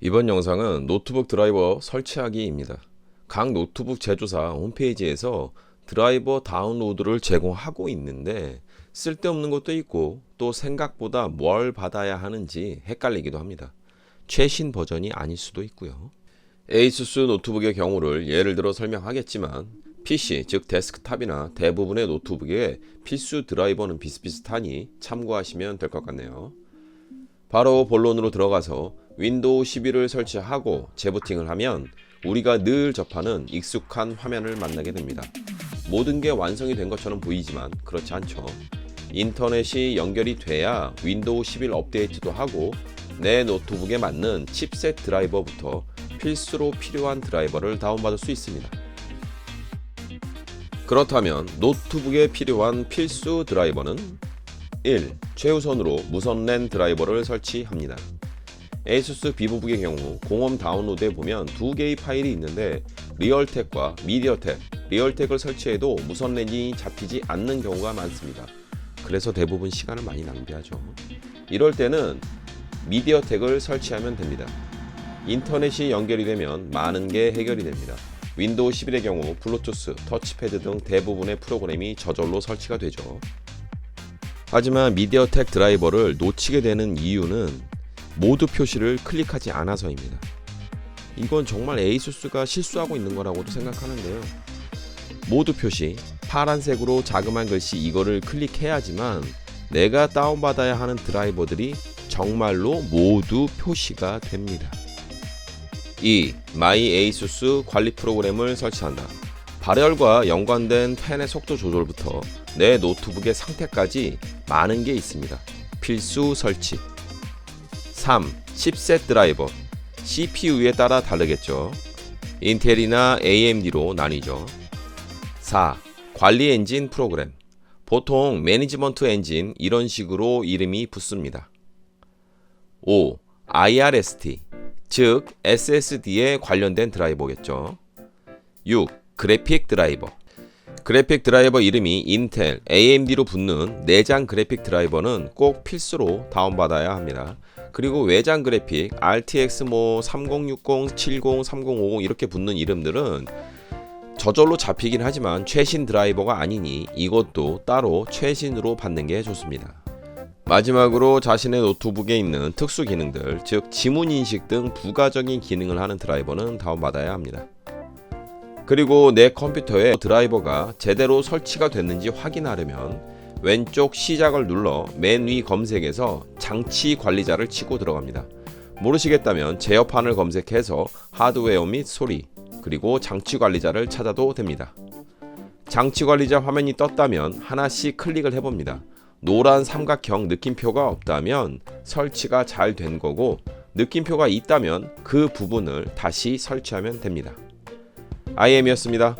이번 영상은 노트북 드라이버 설치하기입니다. 각 노트북 제조사 홈페이지에서 드라이버 다운로드를 제공하고 있는데 쓸데없는 것도 있고 또 생각보다 뭘 받아야 하는지 헷갈리기도 합니다. 최신 버전이 아닐 수도 있고요. 에이수스 노트북의 경우를 예를 들어 설명하겠지만 PC 즉 데스크탑이나 대부분의 노트북의 필수 드라이버는 비슷비슷하니 참고하시면 될 것 같네요. 바로 본론으로 들어가서 윈도우 11을 설치하고 재부팅을 하면 우리가 늘 접하는 익숙한 화면을 만나게 됩니다. 모든 게 완성이 된 것처럼 보이지만 그렇지 않죠. 인터넷이 연결이 돼야 윈도우 11 업데이트도 하고 내 노트북에 맞는 칩셋 드라이버부터 필수로 필요한 드라이버를 다운받을 수 있습니다. 그렇다면 노트북에 필요한 필수 드라이버는 1. 최우선으로 무선 랜 드라이버를 설치합니다. ASUS 비보북의 경우 공홈 다운로드에 보면 두 개의 파일이 있는데 리얼텍과 미디어텍, 리얼텍을 설치해도 무선 랜이 잡히지 않는 경우가 많습니다. 그래서 대부분 시간을 많이 낭비하죠. 이럴 때는 미디어텍을 설치하면 됩니다. 인터넷이 연결이 되면 많은 게 해결이 됩니다. 윈도우 11의 경우 블루투스, 터치패드 등 대부분의 프로그램이 저절로 설치가 되죠. 하지만 미디어텍 드라이버를 놓치게 되는 이유는 모드 표시를 클릭하지 않아서입니다. 이건 정말 에이수스가 실수하고 있는 거라고도 생각하는데요. 모드 표시 파란색으로 자그마한 글씨 이거를 클릭해야지만 내가 다운받아야 하는 드라이버들이 정말로 모두 표시가 됩니다. 2. 마이 에이수스 관리 프로그램을 설치한다. 발열과 연관된 펜의 속도 조절부터 내 노트북의 상태까지 많은 게 있습니다. 필수 설치. 3. 칩셋 드라이버. CPU에 따라 다르겠죠. 인텔이나 AMD로 나뉘죠. 4. 관리 엔진 프로그램. 보통 매니지먼트 엔진 이런 식으로 이름이 붙습니다. 5. IRST. 즉 SSD에 관련된 드라이버겠죠. 6. 그래픽 드라이버. 그래픽 드라이버 이름이 인텔, AMD로 붙는 내장 그래픽 드라이버는 꼭 필수로 다운받아야 합니다. 그리고 외장 그래픽 RTX 뭐 3060, 70, 3050 이렇게 붙는 이름들은 저절로 잡히긴 하지만 최신 드라이버가 아니니 이것도 따로 최신으로 받는 게 좋습니다. 마지막으로 자신의 노트북에 있는 특수 기능들, 즉 지문 인식 등 부가적인 기능을 하는 드라이버는 다운받아야 합니다. 그리고 내 컴퓨터에 드라이버가 제대로 설치가 됐는지 확인하려면 왼쪽 시작을 눌러 맨 위 검색에서 장치 관리자를 치고 들어갑니다. 모르시겠다면 제어판을 검색해서 하드웨어 및 소리, 그리고 장치 관리자를 찾아도 됩니다. 장치 관리자 화면이 떴다면 하나씩 클릭을 해봅니다. 노란 삼각형 느낌표가 없다면 설치가 잘 된 거고 느낌표가 있다면 그 부분을 다시 설치하면 됩니다. IM이었습니다.